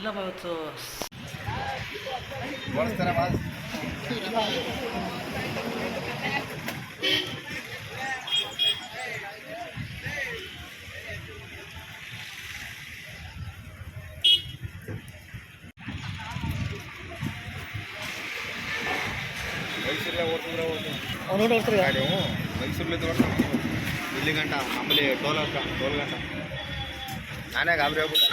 ಇಲ್ಲ ಇವತ್ತು ನೋಡಿ ಗಾಡಿ ಮೈಸೂರಲ್ಲಿ ಓಡ್ತಾರೆ ಇಲ್ಲಿ ಗಂಟ ಆಮೇಲೆ ಟೋಲ್ ಹತ್ರ ಟೋಲ್ ಗಂಟ ನಾನೇ ಗಾಬರಿ ಆಗ್ಬಿಟ್ಟೆ.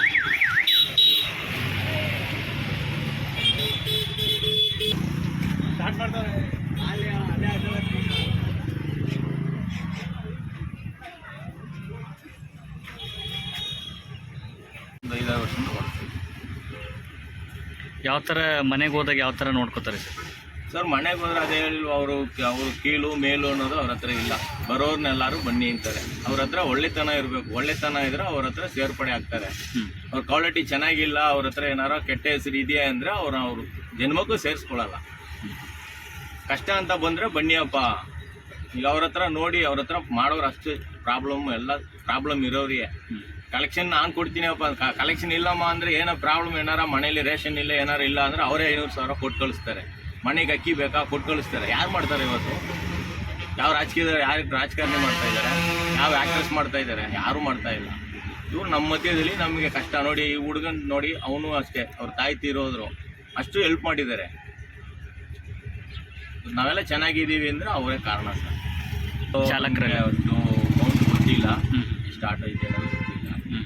ಯಾವ ಥರ ಮನೆಗೆ ಹೋದಾಗ ಯಾವ ಥರ ನೋಡ್ಕೋತಾರೆ ಸರ್? ಸರ್ ಮನೆಗೆ ಹೋದ್ರೆ ಅದೇ ಹೇಳಿಲ್ವ ಅವರು ಅವರು ಕೀಳು ಮೇಲು ಅನ್ನೋದು ಅವ್ರ ಹತ್ರ ಇಲ್ಲ. ಬರೋರ್ನೆಲ್ಲರೂ ಬನ್ನಿ ಅಂತಾರೆ. ಅವ್ರ ಹತ್ರ ಒಳ್ಳೆತನ ಇರಬೇಕು. ಒಳ್ಳೆತನ ಇದ್ರೆ ಅವ್ರ ಹತ್ರ ಸೇರ್ಪಡೆ ಆಗ್ತಾರೆ. ಅವ್ರ ಕ್ವಾಲಿಟಿ ಚೆನ್ನಾಗಿಲ್ಲ ಅವ್ರ ಹತ್ರ ಏನಾರೋ ಕೆಟ್ಟ ಹೆಸರು ಇದೆಯಾ ಅಂದರೆ ಅವ್ರು ಅವರು ಜನ್ಮಕ್ಕೂ ಸೇರಿಸ್ಕೊಳ್ಳಲ್ಲ ಕಷ್ಟ ಅಂತ ಬಂದರೆ ಬನ್ನಿಯಪ್ಪ. ಈಗ ಅವ್ರ ಹತ್ರ ನೋಡಿ ಅವ್ರ ಹತ್ರ ಮಾಡೋರು ಅಷ್ಟು ಪ್ರಾಬ್ಲಮ್ ಎಲ್ಲ ಪ್ರಾಬ್ಲಮ್ ಇರೋರಿಗೆ ಕಲೆಕ್ಷನ್ ನಾನು ಕೊಡ್ತೀನಿ ಅಪ್ಪ ಕಲೆಕ್ಷನ್ ಇಲ್ಲಮ್ಮ ಅಂದರೆ ಏನೋ ಪ್ರಾಬ್ಲಮ್ ಏನಾರ ಮನೇಲಿ ರೇಷನ್ ಇಲ್ಲ ಏನಾರು ಇಲ್ಲ ಅಂದರೆ ಅವರೇ ಐನೂರು ಸಾವಿರ ಕೊಟ್ಟು ಕಳಿಸ್ತಾರೆ. ಮನೆಗೆ ಅಕ್ಕಿ ಬೇಕಾ ಕೊಟ್ಟು ಕಳಿಸ್ತಾರೆ. ಯಾರು ಮಾಡ್ತಾರೆ ಇವತ್ತು? ಯಾವ ರಾಜಕೀಯದ ಯಾರು ರಾಜಕಾರಣಿ ಮಾಡ್ತಾ ಇದ್ದಾರೆ ಯಾವ ಆ್ಯಕ್ಟ್ರೆಸ್ ಮಾಡ್ತಾ ಇದ್ದಾರೆ ಯಾರೂ ಮಾಡ್ತಾ ಇಲ್ಲ. ಇವ್ರು ನಮ್ಮ ಮಧ್ಯದಲ್ಲಿ ನಮಗೆ ಕಷ್ಟ. ನೋಡಿ ಈ ಹುಡುಗನ ನೋಡಿ ಅವನು ಅಷ್ಟೇ. ಅವ್ರ ತಾಯಿ ತೀರೋದ್ರು. ಅಷ್ಟು ಹೆಲ್ಪ್ ಮಾಡಿದ್ದಾರೆ. ನಾವೆಲ್ಲ ಚೆನ್ನಾಗಿದ್ದೀವಿ ಅಂದರೆ ಅವರೇ ಕಾರಣ ಸರ್. ಚಾಲಕರೇ ಅವತ್ತು ಗೊತ್ತಿಲ್ಲ ಸ್ಟಾರ್ಟ್ ಐತೆ ಅನ್ನೋದು ಗೊತ್ತಿಲ್ಲ ಹ್ಞೂ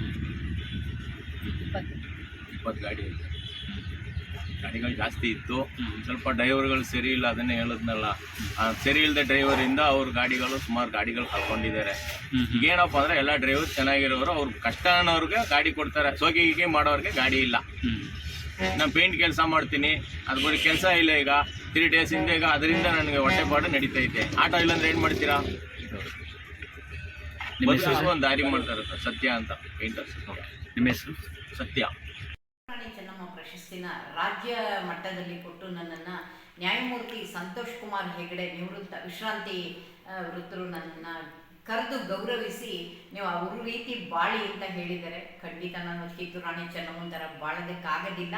ಇಪ್ಪತ್ತು ಗಾಡಿ ಇದೆ ಗಾಡಿಗಳು ಜಾಸ್ತಿ ಇತ್ತು. ಸ್ವಲ್ಪ ಡ್ರೈವರ್ಗಳು ಸರಿ ಇಲ್ಲ ಅದನ್ನೇ ಹೇಳಿದ್ನಲ್ಲ. ಸರಿ ಇಲ್ಲದೆ ಡ್ರೈವರಿಂದ ಅವ್ರ ಗಾಡಿಗಳು ಸುಮಾರು ಗಾಡಿಗಳು ಕಳ್ಕೊಂಡಿದ್ದಾರೆ. ಈಗೇನಪ್ಪ ಈಗ ಏನಪ್ಪ ಅಂದರೆ ಎಲ್ಲ ಡ್ರೈವರ್ ಚೆನ್ನಾಗಿರೋರು ಅವ್ರು ಕಷ್ಟ ಅನ್ನೋರ್ಗೆ ಗಾಡಿ ಕೊಡ್ತಾರೆ. ಸೋಗಿ ಹೀಗೆ ಮಾಡೋರಿಗೆ ಗಾಡಿ ಇಲ್ಲ. ನಾನು ಪೇಂಟ್ ಕೆಲಸ ಮಾಡ್ತೀನಿ. ಅದು ಬರೀ ಕೆಲಸ ಇಲ್ಲ ಈಗ. ತ್ರೀ ಡೇಸ್ ಹಿಂದೆ ಈಗ ಅದರಿಂದ ನನಗೆ ಹೊಟ್ಟೆಪಾಡು ನಡೀತೈತೆ. ಆಟೋ ಇಲ್ಲಾಂದ್ರೆ ಏನು ಮಾಡ್ತೀರಾ? ಒಂದು ದಾರಿ ಮಾಡ್ತಾರೆ ಸತ್ಯ ಅಂತ. ಪೇಂಟರ್ಸ್. ನಿಮ್ಮ ಹೆಸರು? ಸತ್ಯ. ಪ್ರಶಸ್ತಿನ ರಾಜ್ಯ ಮಟ್ಟದಲ್ಲಿ ಕೊಟ್ಟು ನನ್ನನ್ನು ನ್ಯಾಯಮೂರ್ತಿ ಸಂತೋಷ್ ಕುಮಾರ್ ಹೆಗಡೆ ನಿವೃತ್ತ ವಿಶ್ರಾಂತಿ ವೃತ್ತರು ನನ್ನನ್ನು ಕರೆದು ಗೌರವಿಸಿ ನೀವು ಅವ್ರ ರೀತಿ ಬಾಳಿ ಅಂತ ಹೇಳಿದ್ದಾರೆ. ಖಂಡಿತ ನಾನು ರಾಣಿ ಚೆನ್ನಮ್ಮನ ಬಾಳೋದಕ್ಕಾಗೋದಿಲ್ಲ.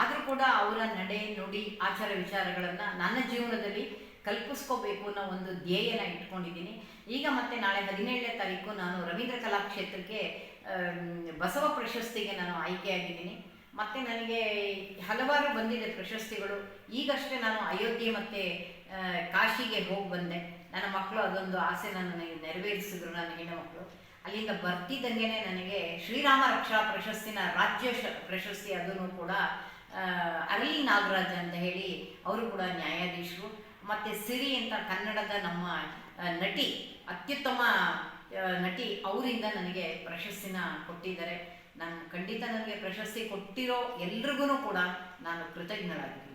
ಆದರೂ ಕೂಡ ಅವರ ನಡೆ ನುಡಿ ಆಚಾರ ವಿಚಾರಗಳನ್ನು ನನ್ನ ಜೀವನದಲ್ಲಿ ಕಲ್ಪಿಸ್ಕೋಬೇಕು ಅನ್ನೋ ಒಂದು ಧ್ಯೇಯನ ಇಟ್ಕೊಂಡಿದ್ದೀನಿ. ಈಗ ಮತ್ತೆ ನಾಳೆ ಹದಿನೇಳನೇ ತಾರೀಕು ನಾನು ರವೀಂದ್ರ ಕಲಾಕ್ಷೇತ್ರಕ್ಕೆ ಬಸವ ಪ್ರಶಸ್ತಿಗೆ ನಾನು ಆಯ್ಕೆಯಾಗಿದ್ದೀನಿ. ಮತ್ತು ನನಗೆ ಹಲವಾರು ಬಂದಿದೆ ಪ್ರಶಸ್ತಿಗಳು. ಈಗಷ್ಟೇ ನಾನು ಅಯೋಧ್ಯೆ ಮತ್ತು ಕಾಶಿಗೆ ಹೋಗಿ ಬಂದೆ. ನನ್ನ ಮಕ್ಕಳು ಅದೊಂದು ಆಸೆ ನನಗೆ ನೆರವೇರಿಸಿದ್ರು, ನನ್ನ ಹೆಣ್ಣುಮಕ್ಕಳು ಅಲ್ಲಿಂದ ಬರ್ತಿದ್ದಂಗೆ ನನಗೆ ಶ್ರೀರಾಮ ರಕ್ಷಾ ಪ್ರಶಸ್ತಿನ ರಾಜ್ಯ ಪ್ರಶಸ್ತಿ ಅದನ್ನು ಕೂಡ ಅರಳಿ ನಾಗರಾಜ್ ಅಂತ ಹೇಳಿ ಅವರು ಕೂಡ ನ್ಯಾಯಾಧೀಶರು. ಮತ್ತು ಸಿರಿ ಅಂತ ಕನ್ನಡದ ನಮ್ಮ ನಟಿ, ಅತ್ಯುತ್ತಮ ನಟಿ ಅವರಿಂದ ನನಗೆ ಪ್ರಶಸ್ತಿನ ಕೊಟ್ಟಿದ್ದಾರೆ. ನಾನು ಖಂಡಿತ ನನಗೆ ಪ್ರಶಸ್ತಿ ಕೊಟ್ಟಿರೋ ಎಲ್ರಿಗೂ ಕೂಡ ನಾನು ಕೃತಜ್ಞಳಾಗಿದ್ದೀನಿ.